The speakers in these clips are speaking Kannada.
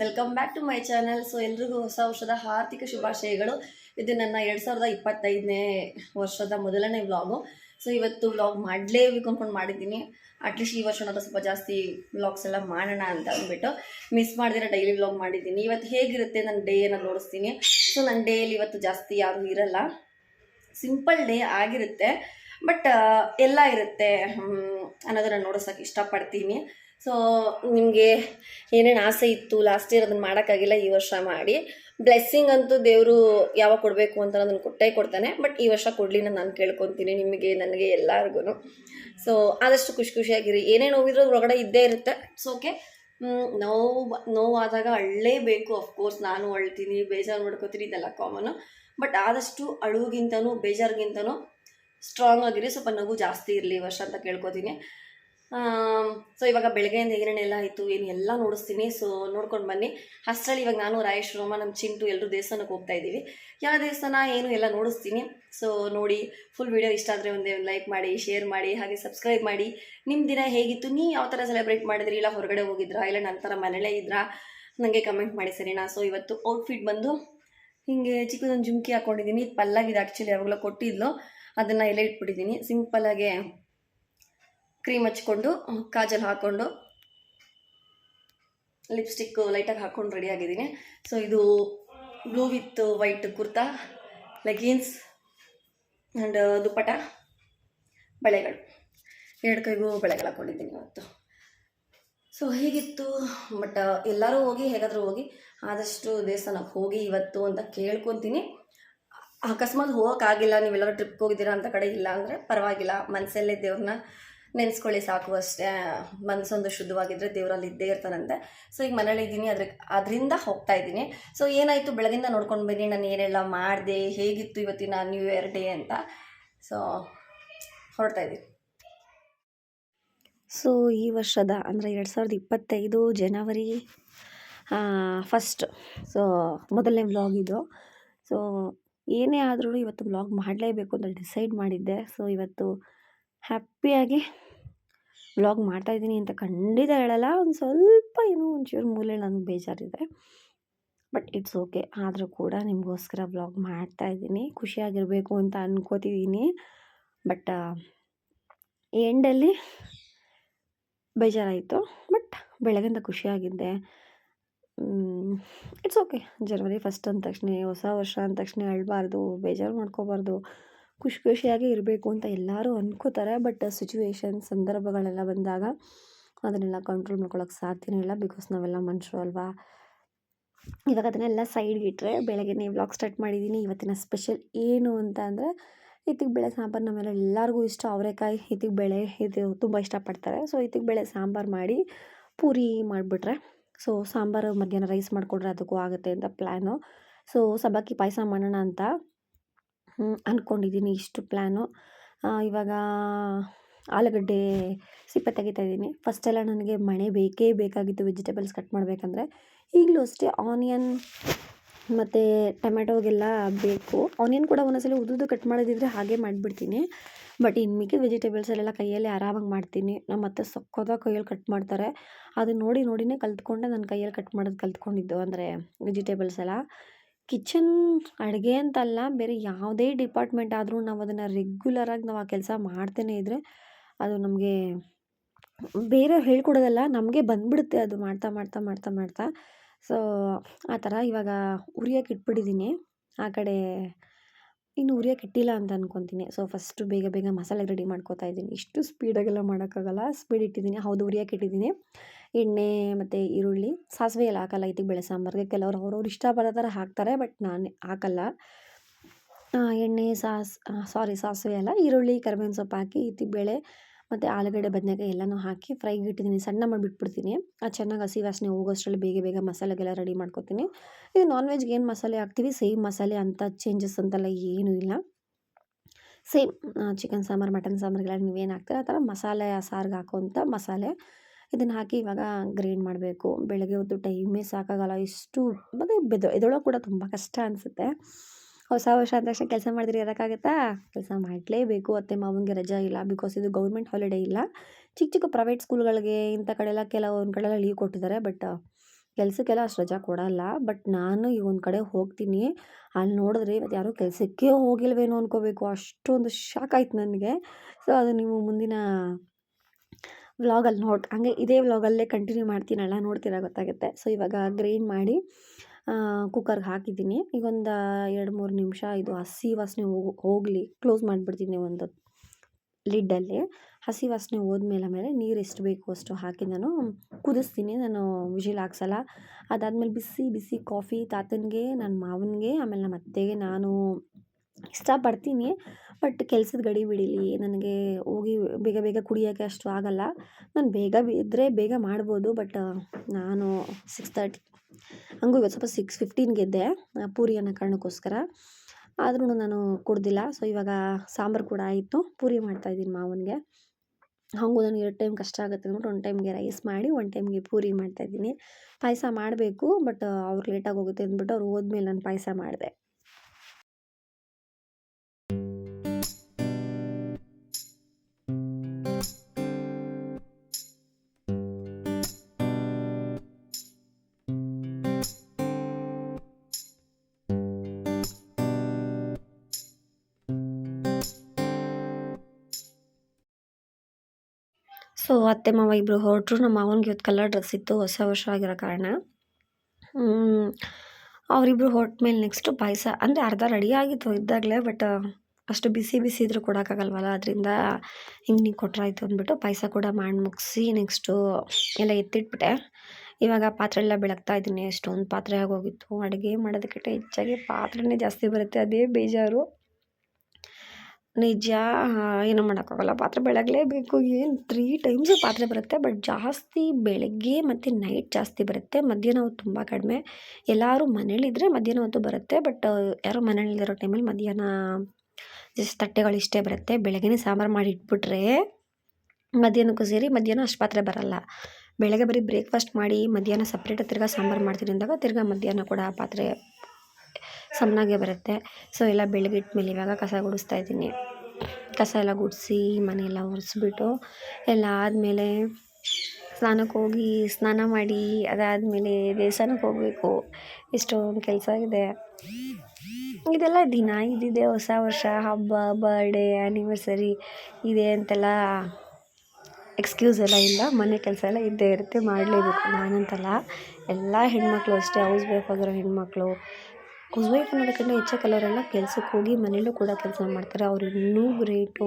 Welcome back to my channel so ಎಲ್ರಿಗೂ ಹೊಸ ವರ್ಷದ ಆರ್ಥಿಕ ಶುಭಾಶಯಗಳು. ಇದು ನನ್ನ ಎರಡು ಸಾವಿರದ ಇಪ್ಪತ್ತೈದನೇ ವರ್ಷದ ಮೊದಲನೇ ವ್ಲಾಗು ಸೊ ಇವತ್ತು ವ್ಲಾಗ್ ಮಾಡಲೇಬೇಕು ಅಂದ್ಕೊಂಡು ಮಾಡಿದ್ದೀನಿ. ಅಟ್ಲೀಸ್ಟ್ ಈ ವರ್ಷ ನಾನು ಸ್ವಲ್ಪ ಜಾಸ್ತಿ ವ್ಲಾಗ್ಸ್ ಎಲ್ಲ ಮಾಡೋಣ ಅಂತ ಅಂದ್ಬಿಟ್ಟು ಮಿಸ್ ಮಾಡಿದ್ರೆ ಡೈಲಿ ವ್ಲಾಗ್ ಮಾಡಿದ್ದೀನಿ. ಇವತ್ತು ಹೇಗಿರುತ್ತೆ? ನನ್ನ ಡೇ ನಾನು ನೋಡಿಸ್ತೀನಿ ಸೊ ನನ್ನ ಡೇಲಿ ಇವತ್ತು ಜಾಸ್ತಿ ಯಾರೂ ಇರಲ್ಲ. ಸಿಂಪಲ್ ಡೇ ಆಗಿರುತ್ತೆ. ಬಟ್ ಎಲ್ಲ ಇರುತ್ತೆ. ಅನ್ನೋದನ್ನ ನೋಡಿಸೋಕೆ ಇಷ್ಟಪಡ್ತೀನಿ. ಸೊ ನಿಮಗೆ ಏನೇನು ಆಸೆ ಇತ್ತು? ಲಾಸ್ಟ್ ಇಯರ್ ಅದನ್ನು ಮಾಡೋಕ್ಕಾಗಿಲ್ಲ, ಈ ವರ್ಷ ಮಾಡಿ. ಬ್ಲೆಸ್ಸಿಂಗ್ ಅಂತೂ ದೇವರು ಯಾವಾಗ ಕೊಡಬೇಕು ಅಂತ ಅದನ್ನು ಕೊಟ್ಟೇ ಕೊಡ್ತಾನೆ. ಬಟ್ ಈ ವರ್ಷ ಕೊಡಲಿ ನಾನು ಕೇಳ್ಕೊತೀನಿ. ನಿಮಗೆ, ನನಗೆ ಎಲ್ಲರಿಗೂ ಸೊ ಆದಷ್ಟು ಖುಷಿ ಖುಷಿಯಾಗಿರಿ. ಏನೇ ನೋವಿದ್ರೂ ಒಳಗಡೆ ಇದ್ದೇ ಇರುತ್ತೆ. ಸೊ ಓಕೆ ನೋವು, ನೋವಾದಾಗ ಅಳ್ಳೇಬೇಕು ಅಫ್ಕೋರ್ಸ್ ನಾನು ಅಳ್ತೀನಿ, ಬೇಜಾರು ಮಾಡ್ಕೋತೀನಿ, ಇದೆಲ್ಲ ಕಾಮನ್ನು ಬಟ್ ಆದಷ್ಟು ಅಳುಗಿಂತನೂ ಬೇಜಾರಿಗಿಂತನೂ ಸ್ಟ್ರಾಂಗ್ ಆಗಿರಿ. ಸ್ವಲ್ಪ ನಗು ಜಾಸ್ತಿ ಇರಲಿ ಈ ವರ್ಷ ಅಂತ ಕೇಳ್ಕೊತೀನಿ. ಸೊ ಇವಾಗ ಬೆಳಗ್ಗೆಯಿಂದ ಏನೇನೆಲ್ಲ ಆಯಿತು, ಏನು ಎಲ್ಲ ನೋಡಿಸ್ತೀನಿ. ಸೊ ನೋಡ್ಕೊಂಡು ಬನ್ನಿ. ಅಷ್ಟರಲ್ಲಿ ಇವಾಗ ನಾನು, ರಾಯೇಶ್, ರೋಮ ನಮ್ಮ ಚಿಂಟು ಎಲ್ಲರೂ ದೇವಸ್ಥಾನಕ್ಕೆ ಹೋಗ್ತಾ ಇದ್ದೀವಿ. ಯಾವ ದೇವಸ್ಥಾನ, ಏನು ಎಲ್ಲ ನೋಡಿಸ್ತೀನಿ. ಸೊ ನೋಡಿ ಫುಲ್ ವಿಡಿಯೋ ಇಷ್ಟ ಆದರೆ ಒಂದೇ ಒಂದು ಲೈಕ್ ಮಾಡಿ ಶೇರ್ ಮಾಡಿ, ಹಾಗೆ ಸಬ್ಸ್ಕ್ರೈಬ್ ಮಾಡಿ. ನಿಮ್ಮ ದಿನ ಹೇಗಿತ್ತು? ನೀವು ಯಾವ ಥರ ಸೆಲೆಬ್ರೇಟ್ ಮಾಡಿದ್ರಿ? ಇಲ್ಲ, ಹೊರಗಡೆ ಹೋಗಿದ್ರಾ? ಇಲ್ಲ ನನ್ನ ಥರ ಮನೇಲೇ ಇದ್ರಾ? ನನಗೆ ಕಮೆಂಟ್ ಮಾಡಿ, ಸರಿನಾ? ಸೊ ಇವತ್ತು ಔಟ್ಫಿಟ್ ಬಂದು ಹಿಂಗೆ ಚಿಕ್ಕದೊಂದು ಜುಮ್ಕಿ ಹಾಕ್ಕೊಂಡಿದ್ದೀನಿ ಪಲ್ಲಾಗಿದೆ ಆ್ಯಕ್ಚುಲಿ ಯಾವಾಗಲೂ ಕೊಟ್ಟಿದ್ಲು. ಅದನ್ನು ಎಲ್ಲ ಇಟ್ಬಿಟ್ಟಿದ್ದೀನಿ. ಸಿಂಪಲ್ಲಾಗೆ ಕ್ರೀಮ್ ಹಚ್ಕೊಂಡು ಕಾಜಲ್ ಹಾಕ್ಕೊಂಡು ಲಿಪ್ಸ್ಟಿಕ್ ಲೈಟಾಗಿ ಹಾಕ್ಕೊಂಡು ರೆಡಿ ಆಗಿದ್ದೀನಿ. ಸೊ ಇದು blue with white kurta leggings and dupatta ಬಳೆಗಳು. ಎರಡು ಕೈಗೂ ಬಳೆಗಳು ಹಾಕ್ಕೊಂಡಿದ್ದೀನಿ ಇವತ್ತು. ಸೊ ಹೀಗಿತ್ತು? ಬಟ್ ಎಲ್ಲರೂ ಹೋಗಿ, ಹೇಗಾದರೂ ಹೋಗಿ, ಆದಷ್ಟು ದೇವಸ್ಥಾನಕ್ಕೆ ಹೋಗಿ ಇವತ್ತು ಅಂತ ಕೇಳ್ಕೊತೀನಿ. ಅಕಸ್ಮಾತ್ ಹೋಗೋಕ್ಕಾಗಿಲ್ಲ, ನೀವೆಲ್ಲರೂ ಟ್ರಿಪ್ಗೆ ಹೋಗಿದ್ದೀರಾ ಅಂತ ಕಡೆ ಇಲ್ಲ ಅಂದರೆ ಪರವಾಗಿಲ್ಲ. ಮನಸ್ಸಲ್ಲೇ ದೇವ್ರನ್ನ ನೆನೆಸ್ಕೊಳ್ಳಿ ಸಾಕು ಅಷ್ಟೇ. ಮನಸ್ಸೊಂದು ಶುದ್ಧವಾಗಿದ್ದರೆ ದೇವರಲ್ಲಿ ಇದ್ದೇ ಇರ್ತಾರಂತೆ ಸೊ ಈಗ ಮನೇಲಿ ಇದ್ದೀನಿ, ಅದ್ರ, ಅದರಿಂದ ಹೋಗ್ತಾ ಇದ್ದೀನಿ. ಸೊ ಏನಾಯಿತು? ಬೆಳಗಿಂದ ನೋಡ್ಕೊಂಡು ಬನ್ನಿ ನಾನು ಏನೆಲ್ಲ ಮಾಡಿದೆ, ಹೇಗಿತ್ತು ಇವತ್ತಿನ ನ್ಯೂ ಇಯರ್ ಡೇ ಅಂತ. ಸೊ ಹೊರಡ್ತಾ ಇದ್ದೀನಿ. ಸೊ ಈ ವರ್ಷದ, ಅಂದರೆ ಎರಡು ಸಾವಿರದ ಇಪ್ಪತ್ತೈದು ಜನವರಿ ಫಸ್ಟ್ ಸೊ ಮೊದಲನೇ ವ್ಲಾಗ್ ಇದು. ಸೊ ಏನೇ ಆದರೂ ಇವತ್ತು ವ್ಲಾಗ್ ಮಾಡಲೇಬೇಕು ಅಂತ ಡಿಸೈಡ್ ಮಾಡಿದ್ದೆ. ಸೊ ಇವತ್ತು ಹ್ಯಾಪಿಯಾಗಿ ವ್ಲಾಗ್ ಮಾಡ್ತಾಯಿದ್ದೀನಿ ಅಂತ ಖಂಡಿತ ಹೇಳಲ್ಲ. ಒಂದು ಸ್ವಲ್ಪ ಏನೋ ಒಂಚೂರು ಮೂಲೆ ನನಗೆ ಬೇಜಾರಿದೆ. ಬಟ್ ಇಟ್ಸ್ ಓಕೆ ಆದರೂ ಕೂಡ ನಿಮಗೋಸ್ಕರ ವ್ಲಾಗ್ ಮಾಡ್ತಾಯಿದ್ದೀನಿ ಖುಷಿಯಾಗಿರಬೇಕು ಅಂತ ಅಂದ್ಕೋತಿದ್ದೀನಿ ಬಟ್ ಎಂಡಲ್ಲಿ ಬೇಜಾರಾಯಿತು. ಬಟ್ ಬೆಳಗಿಂದ ಖುಷಿಯಾಗಿದ್ದೆ. ಇಟ್ಸ್ ಓಕೆ ಜನವರಿ ಫಸ್ಟ್ ಅಂದ ತಕ್ಷಣ, ಹೊಸ ವರ್ಷ ಅಂದ ತಕ್ಷಣ ಅಳಬಾರ್ದು, ಬೇಜಾರು ಮಾಡ್ಕೋಬಾರ್ದು. ಖುಷಿ ಖುಷಿಯಾಗಿ ಇರಬೇಕು ಅಂತ ಎಲ್ಲರೂ ಅಂದ್ಕೋತಾರೆ ಬಟ್ ಸಿಚುವೇಶನ್ ಸಂದರ್ಭಗಳೆಲ್ಲ ಬಂದಾಗ ಅದನ್ನೆಲ್ಲ ಕಂಟ್ರೋಲ್ ಮಾಡ್ಕೊಳ್ಳೋಕೆ ಸಾಧ್ಯನೇ ಇಲ್ಲ. ಬಿಕಾಸ್ ನಾವೆಲ್ಲ ಮನುಷ್ಯರು ಅಲ್ವಾ? ಇವಾಗ ಅದನ್ನೆಲ್ಲ ಸೈಡ್ಗೆ ಇಟ್ಟರೆ ನೀವು ವ್ಲಾಗ್ ಸ್ಟಾರ್ಟ್ ಮಾಡಿದ್ದೀನಿ ಇವತ್ತಿನ ಸ್ಪೆಷಲ್ ಏನು ಅಂತ ಅಂದರೆ ಇತ್ತಿಗೆ ಬೇಳೆ ಸಾಂಬಾರು ನಮ್ಮೆಲ್ಲ ಎಲ್ಲರಿಗೂ ಇಷ್ಟ. ಅವರೆಕಾಯಿ ಇತ್ತಿಗೆ ಬೇಳೆ ಇದು ತುಂಬ ಇಷ್ಟಪಡ್ತಾರೆ. ಸೊ ಇತ್ತಿಗೆ ಬೇಳೆ ಸಾಂಬಾರು ಮಾಡಿ ಪೂರಿ ಮಾಡಿಬಿಟ್ರೆ ಸೊ ಸಾಂಬಾರು ಮಧ್ಯಾಹ್ನ ರೈಸ್ ಮಾಡಿಕೊಡ್ರೆ ಅದಕ್ಕೂ ಆಗುತ್ತೆ ಅಂತ ಪ್ಲ್ಯಾನು ಸೊ ಸಬ್ಬಕ್ಕಿ ಪಾಯಸ ಮಾಡೋಣ ಅಂತ ಅಂದ್ಕೊಂಡಿದ್ದೀನಿ ಇಷ್ಟು ಪ್ಲ್ಯಾನು ಇವಾಗ ಆಲೂಗಡ್ಡೆ ಸಿಪ್ಪೆ ತೆಗಿತಾ ಇದ್ದೀನಿ ಫಸ್ಟೆಲ್ಲ ನನಗೆ ಮಣೆ ಬೇಕೇ ಬೇಕಾಗಿತ್ತು ವೆಜಿಟೇಬಲ್ಸ್ ಕಟ್ ಮಾಡಬೇಕಂದ್ರೆ. ಈಗಲೂ ಅಷ್ಟೇ ಆನಿಯನ್ ಮತ್ತು ಟೊಮೆಟೊಗೆಲ್ಲ ಬೇಕು. ಆನಿಯನ್ ಕೂಡ ಒಂದೊಂದ್ಸಲ ಉದುದು ಕಟ್ ಮಾಡೋದಿದ್ರೆ ಹಾಗೆ ಮಾಡಿಬಿಡ್ತೀನಿ. ಬಟ್ ಇನ್ನು ಮಿಕ್ಕಿದ ವೆಜಿಟೇಬಲ್ಸಲ್ಲೆಲ್ಲ ಕೈಯಲ್ಲಿ ಆರಾಮಾಗಿ ಮಾಡ್ತೀನಿ. ನಮ್ಮ ಅತ್ತೆ ಸೊಕ್ಕೋದಾಗ ಕೈಯಲ್ಲಿ ಕಟ್ ಮಾಡ್ತಾರೆ. ಅದು ನೋಡಿ, ನೋಡಿನೇ ಕಲ್ತ್ಕೊಂಡೆ ನಾನು ಕೈಯಲ್ಲಿ ಕಟ್ ಮಾಡೋದು ಕಲ್ತ್ಕೊಂಡಿದ್ದು. ಅಂದರೆ ವೆಜಿಟೇಬಲ್ಸ್ ಎಲ್ಲ ಕಿಚನ್ ಅಡುಗೆ ಅಂತಲ್ಲ, ಬೇರೆ ಯಾವುದೇ ಡಿಪಾರ್ಟ್ಮೆಂಟ್ ಆದರೂ ನಾವು ಅದನ್ನು ರೆಗ್ಯುಲರಾಗಿ ನಾವು ಆ ಕೆಲಸ ಮಾಡ್ತೇನೆ ಇದ್ದರೆ ಅದು ನಮಗೆ ಬೇರೆಯವ್ರು ಹೇಳ್ಕೊಡೋದಲ್ಲ, ನಮಗೆ ಬಂದ್ಬಿಡುತ್ತೆ ಅದು ಮಾಡ್ತಾ ಮಾಡ್ತಾ ಮಾಡ್ತಾ ಮಾಡ್ತಾ. ಸೊ ಆ ಥರ ಇವಾಗ ಉರಿಯೋಕೆ ಇಟ್ಬಿಟ್ಟಿದ್ದೀನಿ. ಆ ಕಡೆ ಇನ್ನು ಉರಿಯೋಕೆ ಇಟ್ಟಿಲ್ಲ ಅಂತ ಅನ್ಕೊತೀನಿ. ಸೊ ಫಸ್ಟು ಬೇಗ ಬೇಗ ಮಸಾಲೆ ರೆಡಿ ಮಾಡ್ಕೋತಾ ಇದ್ದೀನಿ. ಇಷ್ಟು ಸ್ಪೀಡಾಗೆಲ್ಲ ಮಾಡೋಕ್ಕಾಗಲ್ಲ. ಸ್ಪೀಡ್ ಇಟ್ಟಿದ್ದೀನಿ. ಹೌದು, ಉರಿಯೋಕೆ ಇಟ್ಟಿದ್ದೀನಿ. ಎಣ್ಣೆ ಮತ್ತು ಈರುಳ್ಳಿ, ಸಾಸಿವೆ ಎಲ್ಲ ಹಾಕಲ್ಲ ಇದಕ್ಕೆ ಬೇಳೆ ಸಾಂಬಾರಿಗೆ. ಕೆಲವರು ಅವ್ರವ್ರು ಇಷ್ಟ ಬರೋ ಥರ ಹಾಕ್ತಾರೆ, ಬಟ್ ನಾನು ಹಾಕಲ್ಲ. ಎಣ್ಣೆ, ಸಾಸ್ ಸಾರಿ ಸಾಸಿವೆ ಎಲ್ಲ ಈರುಳ್ಳಿ, ಕರಿಬೇವಿನ ಸೊಪ್ಪು ಹಾಕಿ ಇತ್ತಿಗೆ ಬೇಳೆ ಮತ್ತು ಆಲೂಗಡ್ಡೆ, ಬದನೆಕಾಯಿ ಎಲ್ಲನೂ ಹಾಕಿ ಫ್ರೈಗೆ ಇಟ್ಟಿದ್ದೀನಿ. ಸಣ್ಣ ಮಾಡಿಬಿಟ್ಬಿಡ್ತೀನಿ. ಅದು ಚೆನ್ನಾಗಿ ಹಸಿ ವಾಸನೆ ಹೋಗೋಷ್ಟರಲ್ಲಿ ಬೇಗ ಬೇಗ ಮಸಾಲೆಗೆಲ್ಲ ರೆಡಿ ಮಾಡ್ಕೊತೀನಿ. ಇದು ನಾನ್ ವೆಜ್ಗೆ ಏನು ಮಸಾಲೆ ಹಾಕ್ತೀವಿ? ಸೇಮ್ ಮಸಾಲೆ ಅಂಥ ಚೇಂಜಸ್ ಅಂತೆಲ್ಲ ಏನೂ ಇಲ್ಲ. ಸೇಮ್ ಚಿಕನ್ ಸಾಂಬಾರು ಮಟನ್ ಸಾಂಬಾರಿಗೆಲ್ಲ ನೀವೇನು ಹಾಕ್ತೀರ? ಆ ಥರ ಮಸಾಲೆ ಸಾರಿಗೆ ಹಾಕೋಂಥ ಮಸಾಲೆ. ಇದನ್ನು ಹಾಕಿ ಇವಾಗ ಗ್ರೈಂಡ್ ಮಾಡಬೇಕು. ಬೆಳಗ್ಗೆ ಹೊತ್ತು ಟೈಮೇ ಸಾಕಾಗಲ್ಲ. ಇಷ್ಟು ಮತ್ತು ಬೆದ, ಎದೊಳಗೆ ಕೂಡ ತುಂಬ ಕಷ್ಟ ಅನಿಸುತ್ತೆ. ಹೊಸ ವರ್ಷ ಅಂದ ತಕ್ಷಣ ಕೆಲಸ ಮಾಡಿದ್ರೆ ಇರೋಕ್ಕಾಗತ್ತಾ? ಕೆಲಸ ಮಾಡಲೇಬೇಕು. ಅತ್ತೆ ಮಾವನಿಗೆ ರಜಾ ಇಲ್ಲ. ಬಿಕಾಸ್ ಇದು ಗೌರ್ಮೆಂಟ್ ಹಾಲಿಡೇ ಇಲ್ಲ. ಚಿಕ್ಕ ಚಿಕ್ಕ ಪ್ರೈವೇಟ್ ಸ್ಕೂಲ್ಗಳಿಗೆ ಇಂಥ ಕಡೆ ಕೆಲವೊಂದು ಕಡೆ ಲೀವ್ ಕೊಟ್ಟಿದ್ದಾರೆ. ಬಟ್ ಕೆಲಸಕ್ಕೆಲ್ಲ ಅಷ್ಟು ರಜಾ ಕೊಡಲ್ಲ. ಬಟ್ ನಾನು ಈಗ ಒಂದು ಕಡೆ ಹೋಗ್ತೀನಿ. ಅಲ್ಲಿ ನೋಡಿದ್ರೆ ಇವತ್ತು ಯಾರೂ ಕೆಲಸಕ್ಕೆ ಹೋಗಿಲ್ವೇನೋ ಅನ್ಕೋಬೇಕು. ಅಷ್ಟೊಂದು ಶಾಕ್ ಆಯ್ತು ನನಗೆ. ಸೊ ಅದು ನೀವು ಮುಂದಿನ ವ್ಲಾಗಲ್ಲಿ ನೋಡಿ, ಹಂಗೆ ಇದೇ ವ್ಲಾಗಲ್ಲೇ ಕಂಟಿನ್ಯೂ ಮಾಡ್ತೀನಲ್ಲ, ನೋಡ್ತೀರಾ ಗೊತ್ತಾಗುತ್ತೆ. ಸೊ ಇವಾಗ ಗ್ರೈಂಡ್ ಮಾಡಿ ಕುಕ್ಕರ್ಗೆ ಹಾಕಿದ್ದೀನಿ. ಈಗ ಒಂದು ಎರಡು ಮೂರು ನಿಮಿಷ ಇದು ಹಸಿ ವಾಸನೆ ಹೋಗು ಹೋಗಲಿ ಕ್ಲೋಸ್ ಮಾಡಿಬಿಡ್ತೀನಿ ಒಂದು ಲಿಡ್ಡಲ್ಲಿ ಹಸಿ ವಾಸನೆ ಹೋದ್ಮೇಲೆ ಮೇಲೆ ನೀರು ಎಷ್ಟು ಬೇಕು ಅಷ್ಟು ಹಾಕಿ ನಾನು ಕುದಿಸ್ತೀನಿ. ನಾನು ವಿಜಿಲ್ ಹಾಕ್ಸಲ್ಲ. ಅದಾದಮೇಲೆ ಬಿಸಿ ಬಿಸಿ ಕಾಫಿ ತಾತನಿಗೆ ನನ್ನ ಮಾವನಿಗೆ, ಆಮೇಲೆ ನಮ್ಮ ಅತ್ತೆಗೆ ನಾನು ಇಷ್ಟಪಡ್ತೀನಿ. ಬಟ್ ಕೆಲ್ಸದ ಗಡಿ ಬಿಡೀಲಿ, ನನಗೆ ಹೋಗಿ ಬೇಗ ಬೇಗ ಕುಡಿಯೋಕ್ಕೆ ಅಷ್ಟು ಆಗಲ್ಲ. ನಾನು ಬೇಗ ಇದ್ದರೆ ಬೇಗ ಮಾಡ್ಬೋದು, ಬಟ್ ನಾನು ಸಿಕ್ಸ್ ತರ್ಟಿ ಹಂಗೂ ಇವತ್ತು ಸ್ವಲ್ಪ ಸಿಕ್ಸ್ ಫಿಫ್ಟೀನ್ಗೆ ಎದ್ದೆ ಪೂರಿ ಅನ್ನೋ ಕಾರಣಕ್ಕೋಸ್ಕರ. ಆದ್ರೂ ನಾನು ಕುಡ್ದಿಲ್ಲ ಸೊ ಇವಾಗ ಸಾಂಬಾರು ಕೂಡ ಆಯಿತು, ಪೂರಿ ಮಾಡ್ತಾಯಿದ್ದೀನಿ ಮಾವನಿಗೆ. ಹಾಗೂ ನನಗೆ ಎರಡು ಟೈಮ್ ಕಷ್ಟ ಆಗುತ್ತೆ, ಅಂದ್ಬಿಟ್ಟು ಒಂದು ಟೈಮ್ಗೆ ರೈಸ್ ಮಾಡಿ, ಒಂದು ಟೈಮ್ಗೆ ಪೂರಿ ಮಾಡ್ತಾಯಿದ್ದೀನಿ ಪಾಯಸ ಮಾಡಬೇಕು, ಬಟ್, ಅವ್ರು ಲೇಟಾಗಿ ಹೋಗುತ್ತೆ ಅಂದ್ಬಿಟ್ಟು ಅವ್ರು ಹೋದ್ಮೇಲೆ ನಾನು ಪಾಯಸ ಮಾಡಿದೆ. ಸೊ, ಅತ್ತೆ ಮಾವ ಇಬ್ಬರು ಹೊರಟ್ರು. ನಮ್ಮ ಮಾವನಿಗೆ ಇವತ್ತು ಕಲರ್ ಡ್ರೆಸ್ ಇತ್ತು. ಹೊಸ ವರ್ಷ ಆಗಿರೋ ಕಾರಣ. ಅವರಿಬ್ಬರು ಹೊರಟ ಮೇಲೆ ನೆಕ್ಸ್ಟು ಪಾಯಸ. ಅಂದರೆ ಅರ್ಧ ರೆಡಿ ಆಗಿತ್ತು ಇದ್ದಾಗಲೇ ಬಟ್ ಅಷ್ಟು ಬಿಸಿ ಬಿಸಿ ಇದ್ರೂ ಕೊಡೋಕ್ಕಾಗಲ್ವಲ್ಲ. ಅದರಿಂದ ಹಿಂಗೆ ನೀವು ಕೊಟ್ಟರಾಯ್ತು ಅಂದ್ಬಿಟ್ಟು ಪಾಯಸ ಕೂಡ ಮಾಡಿ ಮುಗಿಸಿ ನೆಕ್ಸ್ಟು ಎಲ್ಲ ಎತ್ತಿಟ್ಬಿಟ್ಟೆ. ಇವಾಗ ಪಾತ್ರೆ ಎಲ್ಲ ಬೆಳಗ್ತಾ ಇದ್ದೀನಿ. ಎಷ್ಟೊಂದು ಪಾತ್ರೆ ಆಗೋಗಿತ್ತು. ಅಡುಗೆ ಮಾಡೋದಕ್ಕಿಂತ ಹೆಚ್ಚಾಗಿ ಪಾತ್ರೆನೇ ಜಾಸ್ತಿ ಬರುತ್ತೆ. ಅದೇ ಬೇಜಾರು. ನಿಜ ಏನು ಮಾಡೋಕ್ಕಾಗಲ್ಲ. ಪಾತ್ರೆ ಬೆಳಗಲೇಬೇಕು. ಏನು ತ್ರೀ ಟೈಮ್ಸು ಪಾತ್ರೆ ಬರುತ್ತೆ ಬಟ್ ಜಾಸ್ತಿ ಬೆಳಗ್ಗೆ ಮತ್ತು ನೈಟ್ ಜಾಸ್ತಿ ಬರುತ್ತೆ. ಮಧ್ಯಾಹ್ನ ಹೊತ್ತು ತುಂಬ ಕಡಿಮೆ. ಎಲ್ಲರೂ ಮನೇಲಿದ್ದರೆ ಮಧ್ಯಾಹ್ನ ಹೊತ್ತು ಬರುತ್ತೆ ಬಟ್ ಯಾರೋ ಮನೇಲಿರೋ ಟೈಮಲ್ಲಿ ಮಧ್ಯಾಹ್ನ ಜಸ್ಟ್ ತಟ್ಟೆಗಳು ಇಷ್ಟೇ ಬರುತ್ತೆ. ಬೆಳಗ್ಗೆನೇ ಸಾಂಬಾರು ಮಾಡಿ ಇಟ್ಬಿಟ್ರೆ ಮಧ್ಯಾಹ್ನಕ್ಕೂ ಸೇರಿ ಮಧ್ಯಾಹ್ನ ಅಷ್ಟು ಪಾತ್ರೆ ಬರೋಲ್ಲ. ಬೆಳಗ್ಗೆ ಬರೀ ಬ್ರೇಕ್ಫಾಸ್ಟ್ ಮಾಡಿ ಮಧ್ಯಾಹ್ನ ಸಪ್ರೇಟಾಗಿ ತಿರ್ಗಾ ಸಾಂಬಾರು ಮಾಡ್ತೀನಿ ಅಂದಾಗ ತಿರ್ಗಾ ಮಧ್ಯಾಹ್ನ ಕೂಡ ಪಾತ್ರೆ ಸಮನಾಗೆ ಬರುತ್ತೆ. ಸೊ ಎಲ್ಲ ಬೆಳಗಿಟ್ಮೇಲೆ ಇವಾಗ ಕಸ ಗುಡಿಸ್ತಾ ಇದ್ದೀನಿ. ಕಸ ಎಲ್ಲ ಗುಡಿಸಿ ಮನೆಯೆಲ್ಲ ಒರೆಸ್ಬಿಟ್ಟು ಎಲ್ಲ ಆದಮೇಲೆ ಸ್ನಾನಕ್ಕೆ ಹೋಗಿ ಸ್ನಾನ ಮಾಡಿ ಅದಾದಮೇಲೆ ದೇವಸ್ಥಾನಕ್ಕೆ ಹೋಗಬೇಕು. ಎಷ್ಟೊಂದು ಕೆಲಸ ಇದೆ. ಇದೆಲ್ಲ ದಿನ, ಇದಿದೆ ಹೊಸ ವರ್ಷ, ಹಬ್ಬ ಬರ್ಡೇ ಆ್ಯನಿವರ್ಸರಿ ಇದೆ ಅಂತೆಲ್ಲ ಎಕ್ಸ್ಕ್ಯೂಸ್ ಎಲ್ಲ ಇಲ್ಲ. ಮನೆ ಕೆಲಸ ಎಲ್ಲ ಇದ್ದೇ ಇರುತ್ತೆ. ಮಾಡಲೇಬೇಕು ನಾನಂತಲ್ಲ. ಎಲ್ಲ ಹೆಣ್ಮಕ್ಳು ಅಷ್ಟೇ. ಹೌಸ್ ವೈಫ್ ಆಗಿರೋ ಹೆಣ್ಮಕ್ಳು. ಹೌಸ್ ವೈಫ್ ಅನ್ನೋದಕ್ಕಿಂತ ಹೆಚ್ಚು ಕೆಲವರೆಲ್ಲ ಕೆಲ್ಸಕ್ಕೆ ಹೋಗಿ ಮನೇಲೂ ಕೂಡ ಕೆಲಸ ಮಾಡ್ತಾರೆ. ಅವ್ರು ಇನ್ನೂ ಗ್ರೇಟು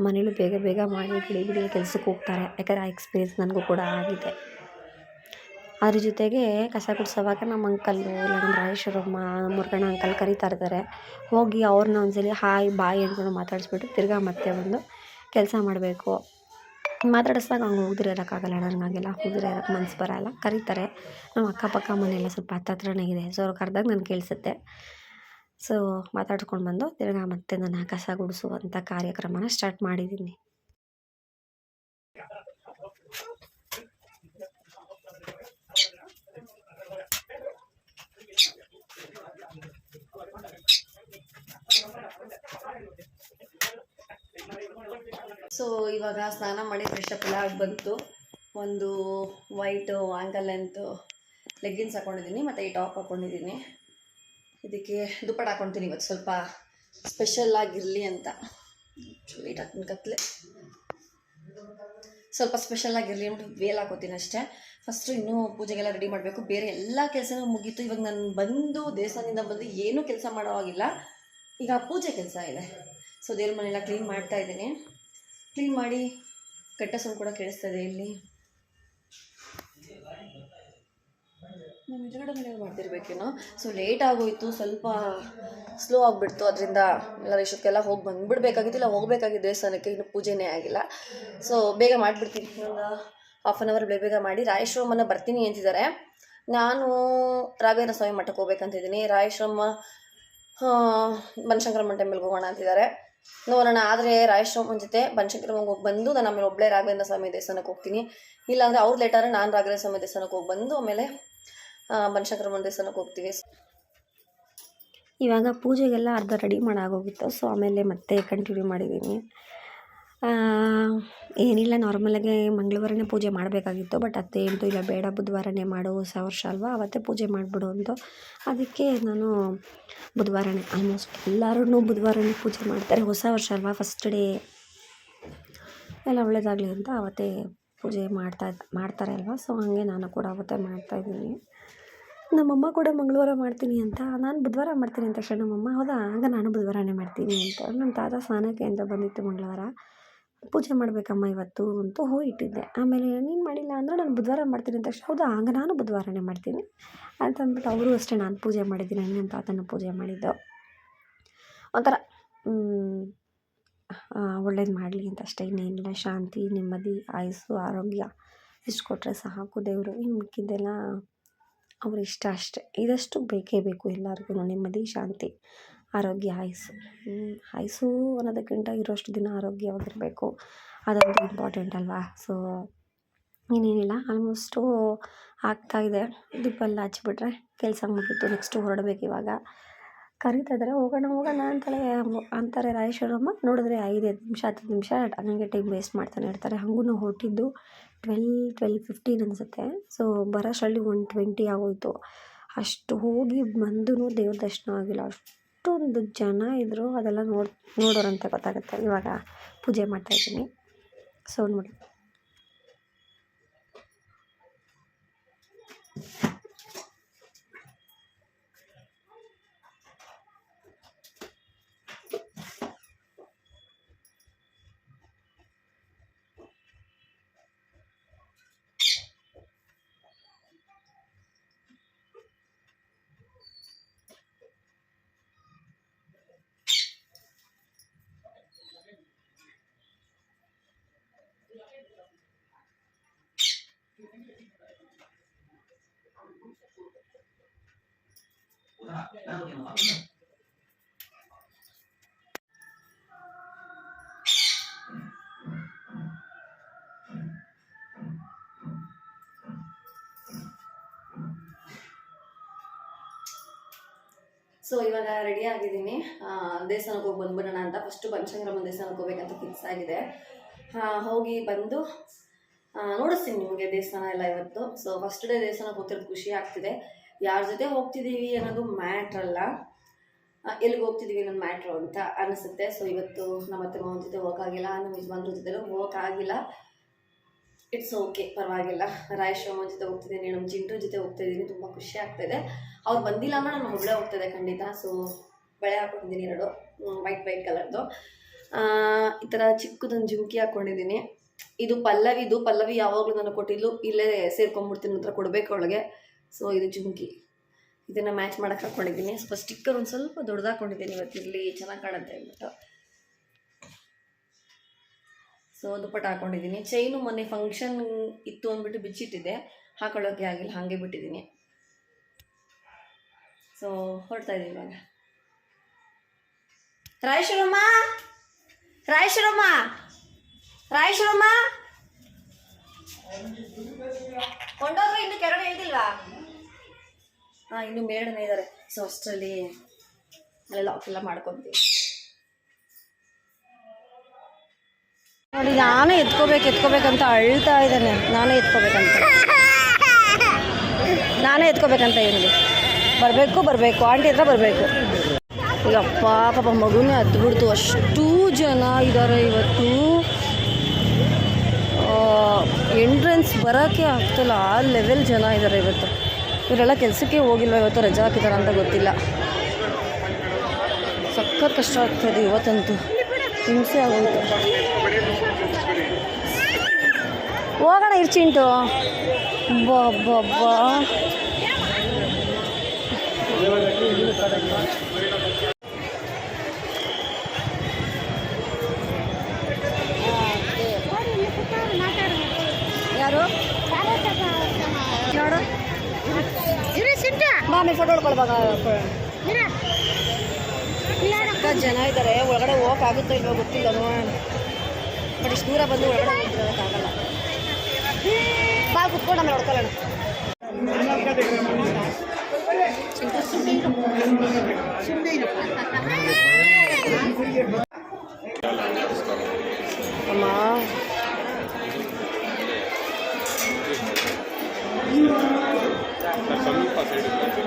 ಮನೇಲೂ ಬೇಗ ಬೇಗ ಮಾಡಿ ಬಿಡಿ ಕೆಲ್ಸಕ್ಕೆ ಹೋಗ್ತಾರೆ. ಯಾಕಂದ್ರೆ ಆ ಎಕ್ಸ್ಪೀರಿಯನ್ಸ್ ನನಗೂ ಕೂಡ ಆಗಿದೆ. ಅದ್ರ ಜೊತೆಗೆ ಕಸ ಗುಡಿಸೋವಾಗ ನಮ್ಮ ಅಂಕಲ್ಲು ನಮ್ಮ ರಾಜೇಶ್ವರಮ್ಮ ಮುರುಗಣ್ಣ ಅಂಕಲ್ ಕರಿತಾ ಇರ್ತಾರೆ. ಹೋಗಿ ಅವ್ರನ್ನ ಒಂದ್ಸಲಿ ಹಾಯ್ ಬಾಯ್ ಅಂದ್ಕೊಂಡು ಮಾತಾಡಿಸ್ಬಿಟ್ಟು ತಿರ್ಗಾ ಮತ್ತೆ ಬಂದು ಕೆಲಸ ಮಾಡಬೇಕು. ಮಾತಾಡಿಸ್ದಾಗ ಹಂಗೆ ಹೋಗ್ದಿರ ಇರೋಕ್ಕಾಗಲ್ಲ ನನಗಾಗೆಲ್ಲ ಹೋಗ್ದಿರ ಇರೋಕ್ಕೆ ಮನ್ಸು ಬರೋಲ್ಲ. ಕರೀತಾರೆ. ನಮ್ಮ ಅಕ್ಕಪಕ್ಕ ಮನೆಯೆಲ್ಲ ಸ್ವಲ್ಪ ಹತ್ತತ್ರನೇ ಇದೆ ಸೊ ಅವ್ರು ಕರೆದಾಗ ನನಗೆ ಕೇಳಿಸುತ್ತೆ. ಸೊ ಮಾತಾಡ್ಸ್ಕೊಂಡು ಬಂದು ತಿರ್ಗಾ ಮತ್ತೆ ನಾನು ಕಸ ಗುಡಿಸುವಂಥ ಕಾರ್ಯಕ್ರಮನ ಸ್ಟಾರ್ಟ್ ಮಾಡಿದ್ದೀನಿ ಸೊ ಇವಾಗ ಸ್ನಾನ ಮಾಡಿ ಫ್ರೆಶ್ ಅಪ್ ಎಲ್ಲ ಆಗಿ ಬಂತು. ಒಂದು ವೈಟು ಆ್ಯಂಕಲ್ ಲೆಂತು ಲೆಗ್ಗಿನ್ಸ್ ಹಾಕ್ಕೊಂಡಿದ್ದೀನಿ ಮತ್ತು ಈ ಟಾಪ್ ಹಾಕ್ಕೊಂಡಿದ್ದೀನಿ ಇದಕ್ಕೆ ದುಪ್ಪಟ ಹಾಕ್ಕೊತೀನಿ ಇವತ್ತು, ಸ್ವಲ್ಪ ಸ್ಪೆಷಲ್ ಆಗಿರಲಿ ಅಂತ. ಲೇಟ್ ಹಾಕ್ತೀನಿ ಕತ್ಲೆ. ಸ್ವಲ್ಪ ಸ್ಪೆಷಲ್ ಆಗಿರಲಿ ಅಂದ್ಬಿಟ್ಟು ವೇಲ್ ಹಾಕೋತೀನಿ ಅಷ್ಟೇ. ಫಸ್ಟು ಇನ್ನೂ ಪೂಜೆಗೆಲ್ಲ ರೆಡಿ ಮಾಡಬೇಕು. ಬೇರೆ ಎಲ್ಲ ಕೆಲಸನೂ ಮುಗೀತು. ಇವಾಗ ನಾನು ಬಂದು ದೇವಸ್ಥಾನದಿಂದ ಬಂದು ಏನೂ ಕೆಲಸ ಮಾಡೋ ಹಾಗಿಲ್ಲ. ಈಗ ಪೂಜೆ ಕೆಲಸ ಇದೆ. ಸೊ ದೇವ್ರ ಮನೆಯೆಲ್ಲ ಕ್ಲೀನ್ ಮಾಡ್ತಾ ಇದ್ದೀನಿ. ಕ್ಲೀನ್ ಮಾಡಿ ಕೆಟ್ಟ ಸೌಂಡ್ ಕೂಡ ಕೇಳಿಸ್ತದೆ ಇಲ್ಲಿ. ನಮ್ಮ ಎದುರುಗಡೆ ಮನೆ ಮಾಡ್ತಿರ್ಬೇಕೇನೋ ಸೊ ಲೇಟ್ ಆಗೋಯ್ತು, ಸ್ವಲ್ಪ ಸ್ಲೋ ಆಗಿಬಿಡ್ತು. ಅದರಿಂದ ಎಲ್ಲ ಇಷ್ಟಕ್ಕೆಲ್ಲ ಹೋಗಿ ಬಂದುಬಿಡ್ಬೇಕಾಗಿತ್ತು. ಇಲ್ಲ ಹೋಗಬೇಕಾಗಿದ್ದು ದೇವಸ್ಥಾನಕ್ಕೆ. ಇನ್ನು ಪೂಜೆನೇ ಆಗಿಲ್ಲ. ಸೊ ಬೇಗ ಮಾಡಿಬಿಡ್ತೀನಿ. ಒಂದು ಹಾಫ್ ಆನ್ ಅವರ್ ಬೇಗ ಬೇಗ ಮಾಡಿ. ರಾಯಶ್ರಮನ ಬರ್ತೀನಿ ಅಂತಿದ್ದಾರೆ. ನಾನು ರಾಘವೇಂದ್ರ ಸ್ವಾಮಿ ಮಠಕ್ಕೆ ಹೋಗ್ಬೇಕಂತಿದ್ದೀನಿ. ರಾಯಶ್ರಮ ಬನಶಂಕರಮ್ಮ ಟೆಂಪಲ್ಗೆ ಹೋಗೋಣ ಅಂತಿದ್ದಾರೆ. ನೋಡೋಣ, ಆದರೆ ರಾಯಶ್ರಮ ಜೊತೆ ಬನಶಂಕರಮ್ಮಂಗೆ ಹೋಗಿ ಬಂದು ನಾನು ಆಮೇಲೆ ಒಬ್ಬಳೇ ರಾಘವೇಂದ್ರ ಸ್ವಾಮಿ ದೇವಸ್ಥಾನಕ್ಕೆ ಹೋಗ್ತೀನಿ. ಇಲ್ಲಾಂದರೆ ಅವ್ರು ಲೇಟ್ ಆದರೆ ನಾನು ರಾಘವೇಂದ್ರ ಸ್ವಾಮಿ ದೇವಸ್ಥಾನಕ್ಕೆ ಹೋಗಿ ಬಂದು ಆಮೇಲೆ ಬನಶಂಕರಮ್ಮನ ದೇವಸ್ಥಾನಕ್ಕೆ ಹೋಗ್ತೀವಿ. ಇವಾಗ ಪೂಜೆಗೆಲ್ಲ ಅರ್ಧ ರೆಡಿ ಮಾಡಾಗೋಗಿತ್ತು ಸೊ ಆಮೇಲೆ ಮತ್ತೆ ಕಂಟಿನ್ಯೂ ಮಾಡಿದ್ದೀನಿ ಏನಿಲ್ಲ ನಾರ್ಮಲಾಗಿ ಮಂಗಳವಾರನೇ ಪೂಜೆ ಮಾಡಬೇಕಾಗಿತ್ತು ಬಟ್ ಅತ್ತೆ ಏನು ಇಲ್ಲ, ಬೇಡ, ಬುಧವಾರನೇ ಮಾಡು, ಹೊಸ ವರ್ಷ ಅಲ್ವಾ, ಅವತ್ತೇ ಪೂಜೆ ಮಾಡಿಬಿಡು ಅಂತ ಅದಕ್ಕೆ ನಾನು ಬುಧವಾರನೇ ಆಲ್ಮೋಸ್ಟ್ ಎಲ್ಲರೂ ಬುಧವಾರನೇ ಪೂಜೆ ಮಾಡ್ತಾರೆ. ಹೊಸ ವರ್ಷ ಅಲ್ವಾ ಫಸ್ಟ್ ಡೇ ಎಲ್ಲ ಒಳ್ಳೇದಾಗಲಿ ಅಂತ ಅವತ್ತೇ ಪೂಜೆ ಮಾಡ್ತಾ, ಮಾಡ್ತಾರೆ ಅಲ್ವಾ ಸೊ ಹಾಗೆ ನಾನು ಕೂಡ ಅವತ್ತೇ ಮಾಡ್ತಾ ಮಾಡ್ತಾಯಿದ್ದೀನಿ ನಮ್ಮಮ್ಮ ಕೂಡ ಮಂಗಳವಾರ ಮಾಡ್ತೀನಿ ಅಂತ, ನಾನು ಬುಧವಾರ ಮಾಡ್ತೀನಿ ಅಂತ ತಕ್ಷಣ ನಮ್ಮಮ್ಮ, ಹೌದಾ? ಆಗ ನಾನು ಬುಧವಾರನೇ ಮಾಡ್ತೀನಿ ಅಂತ. ನಮ್ಮ ತಾತ ಸ್ನಾನಕ್ಕೆ ಅಂತ ಬಂದಿತ್ತು ಮಂಗಳವಾರ. ಪೂಜೆ ಮಾಡಬೇಕಮ್ಮ ಇವತ್ತು ಅಂತ ಹೂ ಇಟ್ಟಿದ್ದೆ ಆಮೇಲೆ ನೀನು ಮಾಡಿಲ್ಲ ಅಂದರೆ ನಾನು ಬುಧವಾರ ಮಾಡ್ತೀನಿ ಅಂತ ಹೌದು? ಹಾಗೆ ನಾನು ಬುಧವಾರನೇ ಮಾಡ್ತೀನಿ. ಅಂತ ಅಂದ್ಬಿಟ್ಟು ಅವರು ಅಷ್ಟೇ ನಾನು ಪೂಜೆ ಮಾಡಿದ್ದೀನಿ. ನನ್ನ ತಾತನ ಪೂಜೆ ಮಾಡಿದ್ದು. ಒಂಥರ ಒಳ್ಳೇದು ಮಾಡಲಿ ಅಂತ ಅಷ್ಟೇ. ಇನ್ನೇನಿಲ್ಲ. ಶಾಂತಿ, ನೆಮ್ಮದಿ, ಆಯಸ್ಸು, ಆರೋಗ್ಯ ಇಷ್ಟು ಕೊಟ್ಟರೆ ಸಾಕು ದೇವರು. ಇನ್ನು ಮಿಕ್ಕಿದ್ದೆಲ್ಲ ಅವ್ರ ಅಷ್ಟೇ. ಇದಷ್ಟು ಬೇಕೇ ಬೇಕು ಎಲ್ಲರಿಗೂ ನೆಮ್ಮದಿ, ಶಾಂತಿ. ಆರೋಗ್ಯ ಆಯುಸ್ಸು ಆಯುಸ್ಸು ಅನ್ನೋದಕ್ಕಿಂತ ಇರೋಷ್ಟು ದಿನ ಆರೋಗ್ಯವಾಗಿರಬೇಕು. ಅದಂತೂ ಇಂಪಾರ್ಟೆಂಟ್ ಅಲ್ವಾ? ಸೊ ಇನ್ನೇನಿಲ್ಲ ಆಲ್ಮೋಸ್ಟು ಆಗ್ತಾಯಿದೆ ದೀಪ ಎಲ್ಲ ಹಚ್ಬಿಟ್ರೆ ಕೆಲಸ ಮುಗೀತು ನೆಕ್ಸ್ಟು ಹೊರಡ್ಬೇಕು ಇವಾಗ. ಕರೀತಾ ಇದ್ದಾರೆ ಹೋಗೋಣ ಹೋಗೋಣ ಅಂತಲೇ ಅಂತಾರೆ ರಾಯೇಶ್ವರಮ್ಮ ನೋಡಿದ್ರೆ ಐದೈದು ನಿಮಿಷ, ಹತ್ತು ನಿಮಿಷ ಹಂಗೆ ಟೈಮ್ ವೇಸ್ಟ್ ಮಾಡ್ತಾನೆ ಇರ್ತಾರೆ. ಹಂಗೂ ಹೊರಟಿದ್ದು ಟ್ವೆಲ್ ಟ್ವೆಲ್ ಫಿಫ್ಟೀನ್ ಅನಿಸುತ್ತೆ. ಸೊ ಬರೋಷ್ಟರಲ್ಲಿ ಒನ್ ಟ್ವೆಂಟಿ ಆಗೋಯಿತು. ಅಷ್ಟು ಹೋಗಿ ಬಂದೂ ದೇವ್ರ ದರ್ಶನ ಆಗಿಲ್ಲ. ಅಷ್ಟೊಂದು ಜನ ಇದ್ದರು ಅದೆಲ್ಲ ನೋಡಿ ನೋಡೋರಂತೆ ಗೊತ್ತಾಗುತ್ತೆ. ಇವಾಗ ಪೂಜೆ ಮಾಡ್ತಾಯಿದ್ದೀನಿ ಸೊ ನೋಡಿ ಸೊ ಇವಾಗ ರೆಡಿ ಆಗಿದ್ದೀನಿ. ದೇವಸ್ಥಾನಕ್ಕೆ ಹೋಗಿ ಬಂದ್ಬಿಡೋಣ ಅಂತ. ಫಸ್ಟು ಪಂಚಂಗ್ರಮ ದೇವಸ್ಥಾನಕ್ಕೆ ಹೋಗ್ಬೇಕಂತ ಫಿಕ್ಸ್ ಆಗಿದೆ. ಹೋಗಿ ಬಂದು ನೋಡಿಸ್ತೀನಿ ನಿಮಗೆ ದೇವಸ್ಥಾನ ಎಲ್ಲ ಇವತ್ತು. ಸೊ ಫಸ್ಟ್ ಡೇ ದೇವಸ್ಥಾನಕ್ಕೆ ಹೋಗ್ತಿರೋದು ಖುಷಿ ಆಗ್ತಿದೆ. ಯಾರ ಜೊತೆ ಹೋಗ್ತಿದ್ದೀವಿ ಅನ್ನೋದು ಮ್ಯಾಟ್ರ್ ಅಲ್ಲ. ಎಲ್ಲಿಗೆ ಹೋಗ್ತಿದ್ದೀವಿ ಅನ್ನೋದು ಮ್ಯಾಟ್ರು ಅಂತ ಅನಿಸುತ್ತೆ. ಸೊ ಇವತ್ತು ನಮ್ಮ ಹತ್ರ ಮಾವನ ಜೊತೆ ಹೋಗೋಕ್ಕಾಗಿಲ್ಲ ನಮ್ಮ ಯಜಮಾನ್ರ ಜೊತೆ ಹೋಗೋಕ್ಕಾಗಿಲ್ಲ ಇಟ್ಸ್ ಓಕೆ ಪರವಾಗಿಲ್ಲ. ರಾಯಶ್ರಮ ಜೊತೆ ಹೋಗ್ತಿದ್ದೀನಿ, ನಮ್ಮ ಚಿಂಟು ಜೊತೆ ಹೋಗ್ತಾ ಇದ್ದೀನಿ. ತುಂಬ ಖುಷಿ ಆಗ್ತಾಯಿದೆ ಅವ್ರು ಬಂದಿಲ್ಲ ಅಂದ್ರೆ ನಾನು ಒಬ್ಬಳೇ ಇದೆ ಖಂಡಿತ. ಸೊ ಬಳೆ ಹಾಕೊಂಡಿದ್ದೀನಿ ಎರಡು. ವೈಟ್ ವೈಟ್ ಕಲರ್ದು ಈ ಥರ ಚಿಕ್ಕದೊಂದು ಜುಮ್ಕಿ ಹಾಕ್ಕೊಂಡಿದ್ದೀನಿ ಇದು ಪಲ್ಲವಿದು ಪಲ್ಲವಿ ಯಾವಾಗಲೂ ನಾನು ಕೊಟ್ಟಿದ್ಲು ಇಲ್ಲೇ ಸೇರ್ಕೊಂಡ್ಬಿಡ್ತೀನಿ ಹತ್ರ ಕೊಡಬೇಕು ಅವಳಿಗೆ. ಸೊ ಇದು ಜುಮ್ಕಿ ಇದನ್ನು ಮ್ಯಾಚ್ ಮಾಡೋಕೆ ಹಾಕ್ಕೊಂಡಿದ್ದೀನಿ ಸ್ವಲ್ಪ ಸ್ಟಿಕ್ಕರ್ ಒಂದು ಸ್ವಲ್ಪ ದೊಡ್ಡದಾಕೊಂಡಿದ್ದೀನಿ ಇವತ್ತು. ಇರಲಿ, ಚೆನ್ನಾಗಿ ಕಾಣುತ್ತೆ ಅಂದ್ಬಿಟ್ಟು. ಸೊ ದುಪ್ಪಟ್ಟ ಹಾಕೊಂಡಿದ್ದೀನಿ. ಚೈನು ಮೊನ್ನೆ ಫಂಕ್ಷನ್ ಇತ್ತು ಅಂದ್ಬಿಟ್ಟು ಬಿಚ್ಚಿಟ್ಟಿದ್ದೆ. ಹಾಕೊಳ್ಳೋಕೆ ಆಗಿಲ್ಲ, ಹಾಗೆ ಬಿಟ್ಟಿದ್ದೀನಿ. ಸೊ ಹೊರಡ್ತಾ ಇದ್ದೀನಿ ಇವಾಗ. ರಾಯೇಶ್ವರಮ್ಮ ರಾಯೇಶ್ವರಮ್ಮ ರಾಯೇಶ್ವರಮ್ಮ ಕೊಂಡೋದ್ರೆ ಇನ್ನು ಕೆರಡು ಹಾಂ, ಇನ್ನು ಮೇಡನೆ ಇದ್ದಾರೆ ಸೊ ಅಷ್ಟರಲ್ಲಿ ಲಾಕ್ ಎಲ್ಲ ಮಾಡ್ಕೊತೀವಿ. ನೋಡಿ, ನಾನೇ ಎತ್ಕೋಬೇಕು, ಎತ್ಕೋಬೇಕಂತ ಅಳ್ತಾ ಇದ್ದಾನೆ. ನಾನೇ ಎತ್ಕೋಬೇಕಂತ. ನಾನೇ ಎತ್ಕೋಬೇಕಂತ ಇವನಿಗೆ ಬರಬೇಕು ಬರಬೇಕು. ಆಂಟಿ ಹತ್ರ ಬರಬೇಕು. ಈಗ ಪಾಪ ಮಗುನೇ ಹತ್ಬಿಡ್ತು. ಅಷ್ಟು ಜನ ಇದ್ದಾರೆ ಇವತ್ತು. ಎಂಟ್ರೆನ್ಸ್ ಬರೋಕ್ಕೆ ಆಗ್ತಿಲ್ಲ. ಆ ಲೆವೆಲ್ ಜನ ಇದ್ದಾರೆ ಇವತ್ತು. ಇವರೆಲ್ಲ ಕೆಲಸಕ್ಕೆ ಹೋಗಿಲ್ವ ಇವತ್ತು? ರಜಾ ಹಾಕಿದಾರ ಅಂತ ಗೊತ್ತಿಲ್ಲ. ಸಖತ್ ಕಷ್ಟ ಆಗ್ತದೆ ಇವತ್ತಂತೂ. ಹಿಂಸೆ ಆಗೋಯ್ತು. ಹೋಗೋಣ ಇರ್ಚಿಂಟು ಬಾ ಆಮೇಲೆ ಕೊಡ್ಬೇಕು ಜನ ಇದ್ದಾರೆ ಒಳಗಡೆ ಹೋಗೋಕ್ಕಾಗುತ್ತೋ ಇಲ್ವೋ ಗೊತ್ತಿಲ್ಲ ನೋಡೋಣ ಬಟ್ ಇಷ್ಟು ದೂರ ಬಂದು ಒಳಗಡೆ ಹೋಗಿರೋದಕ್ಕಾಗಲ್ಲ ಬಾ ಕುತ್ಕೊಂಡು ಆಮೇಲೆ ಹೊಡ್ಕೊಳ್ಳೋಣ ಅಮ್ಮ ಸ್ವಲ್ಪ ಸೈಡ್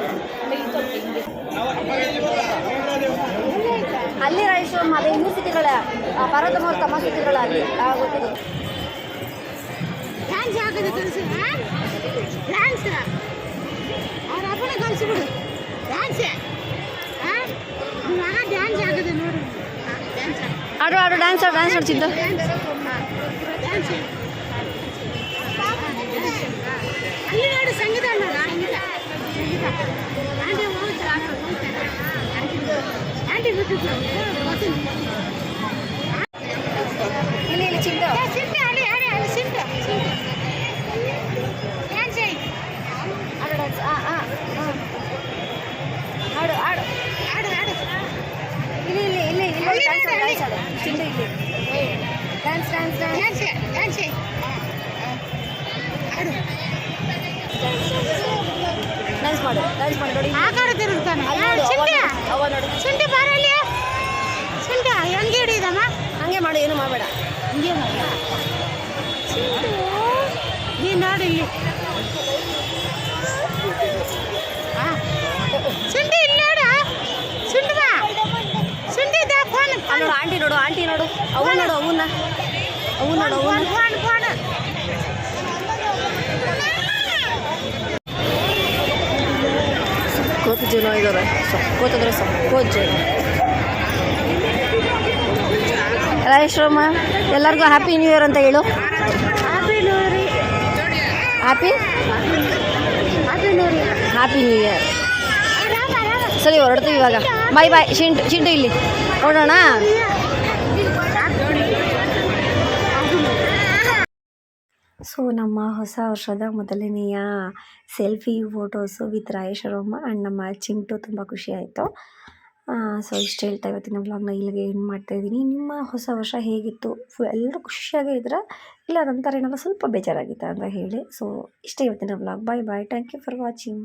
ಅಲ್ಲಿ ರಾಜೇಶ್ವರಮ್ಮ ಮತ್ತೆ ಯೂನಿವರ್ಸಿಟಿಗಳ ಭಾರತ ತಮ್ಮ ಸಿಟಿಗಳ ಅಲ್ಲಿ ಆ, ಗೊತ್ತು ಗೊತ್ತು. ಡ್ಯಾನ್ಸ್ ಹಾಕೋದು ಕಲಿಸು ಡ್ಯಾನ್ಸ್ ಅವ್ರ ಅಪ್ಪನ ಕಲಿಸ್ಬಿಡು ಡ್ಯಾನ್ಸ್ ಮಗ ಡ್ಯಾನ್ಸ್ ಹಾಕೋದು ನೋಡು. ಆಡು ಆಡು ಡ್ಯಾನ್ಸ್ ಆಡು ಡ್ಯಾನ್ಸ್ ಆಡ್ತಿದ್ದ. ಡ್ಯಾನ್ಸ್ ಅಲ್ಲಿ ನೋಡು ಸಂಗೀತ ಸಂಗೀತ. ಸಂಗೀತ ಆಂಟಿ ಹೋಗ್ತಾರೆ ಆಂಟಿ ಬಿಟ್ಟು ಇಲ್ಲಿ ನೋಡು. ಆಂಟಿ ನೋಡು ಆಂಟಿ ನೋಡು. ಅವು ನೋಡು ಅವನ್ನ. ಅವು ನೋಡು ಅವನ್ನ. ಕೋತಿ ಜನ ಇದ್ದಾರೆ ಕೋತ್ ಜನ ಎಲ್ಲರಿಗೂ ಹ್ಯಾಪಿ ನ್ಯೂ ಇಯರ್ ಅಂತ ಹೇಳು. ಹ್ಯಾಪಿ ಹ್ಯಾಪಿ ನ್ಯೂ ಇಯರ್ ಸರಿ ಹೊರಡ್ತೀವಿ ಇವಾಗ. ಬಾಯ್ ಬಾಯ್ ಶಿಂಟು ಶಿಂಟು ಇಲ್ಲಿ. ನೋಡೋಣ? ಸೊ ನಮ್ಮ ಹೊಸ ವರ್ಷದ ಮೊದಲನೆಯ selfie photos with Rayeshwaramma and ನಮ್ಮ ಚಿಂಟು ತುಂಬ ಖುಷಿ ಆಯಿತು. ಸೊ ಇಷ್ಟು ಹೇಳ್ತಾ ಇವತ್ತಿನ ವ್ಲಾಗ್ನ ಇಲ್ಲಿಗೆ ಏನು ಮಾಡ್ತಾಯಿದ್ದೀನಿ ನಿಮ್ಮ ಹೊಸ ವರ್ಷ ಹೇಗಿತ್ತು? ಫು ಎಲ್ಲರೂ ಖುಷಿಯಾಗೇ ಇದ್ರೆ? ಇಲ್ಲ ನಂತರ ಏನಲ್ಲ ಸ್ವಲ್ಪ ಬೇಜಾರಾಗಿತ್ತು ಅಂತ ಹೇಳಿ. ಸೊ ಇಷ್ಟೇ ಇವತ್ತಿನ blog bye bye thank you for watching